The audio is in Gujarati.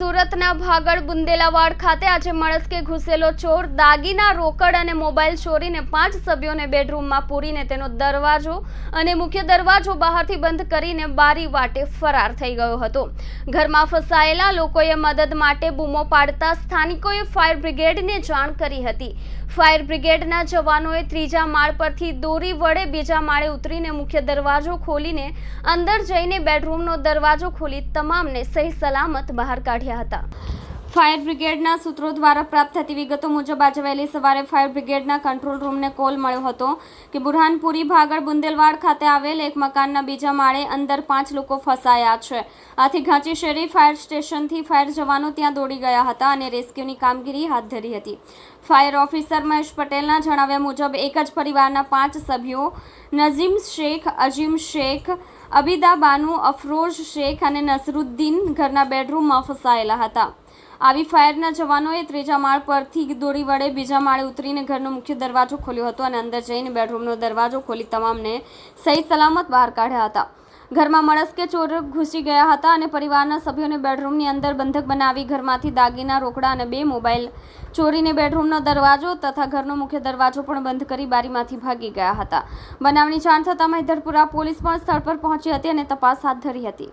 સુરતના ભાગળ બુંદેલાવાડ ખાતે આજે મળસ્કે ઘૂસેલો ચોર, દાગીના, રોકડ અને મોબાઈલ ચોરીને પાંચ સભ્યોને બેડરૂમમાં પૂરીને તેનો દરવાજો અને મુખ્ય દરવાજો બહારથી બંધ કરીને બારી વાટે ફરાર થઈ ગયો હતો. ઘરમાં ફસાયેલા લોકોએ મદદ માટે બૂમો પાડતા સ્થાનિકોએ ફાયર બ્રિગેડને જાણ કરી હતી. ફાયર બ્રિગેડના જવાનોએ ત્રીજા માળ પરથી દોરી વડે બીજા માળે ઉતરીને મુખ્ય દરવાજો ખોલીને અંદર જઈને બેડરૂમનો દરવાજો ખોલી તમામને સહી સલામત બહાર કાઢ્યા. હતા. ફાયર બ્રિગેડના સૂત્રો દ્વારા પ્રાપ્ત થતી વિગતો મુજબ આજે વહેલી સવારે ફાયર બ્રિગેડના કંટ્રોલ રૂમને કોલ મળ્યો હતો કે બુરહાનપુરી ભાગળ બુંદેલવાડ ખાતે આવેલ એક મકાનના બીજા માળે અંદર પાંચ લોકો ફસાયા છે. આથી ઘાંચી શેરી ફાયર સ્ટેશનથી ફાયર જવાનો ત્યાં દોડી ગયા હતા અને રેસ્ક્યુની કામગીરી હાથ ધરી હતી. ફાયર ઓફિસર મહેશ પટેલના જણાવ્યા મુજબ એક જ પરિવારના પાંચ સભ્યો નઝીમ શેખ, અજીમ શેખ અબીદા બાનુ અફરોઝ શેખ અને નસરુદ્દીન ઘરના બેડરૂમમાં ફસાયેલા હતા. આવી ફાયરના જવાનોએ ત્રીજા માળ પરથી દોરી વડે બીજા માળે ઉતરીને ઘરનો મુખ્ય દરવાજો ખોલ્યો હતો અને અંદર જઈને બેડરૂમનો દરવાજો ખોલી તમામને સહી સલામત બહાર કાઢ્યા હતા. ઘરમાં મળસ્કે ચોર ઘૂસી ગયા હતા અને પરિવારના સભ્યોને બેડરૂમની અંદર બંધક બનાવી ઘરમાંથી દાગીના, રોકડા અને બે મોબાઈલ ચોરીને બેડરૂમનો દરવાજો તથા ઘરનો મુખ્ય દરવાજો પણ બંધ કરી બારીમાંથી ભાગી ગયા હતા. બનાવની જાણ થતાં મહિધરપુરા પોલીસ પણ સ્થળ પર પહોંચી હતી અને તપાસ હાથ ધરી હતી.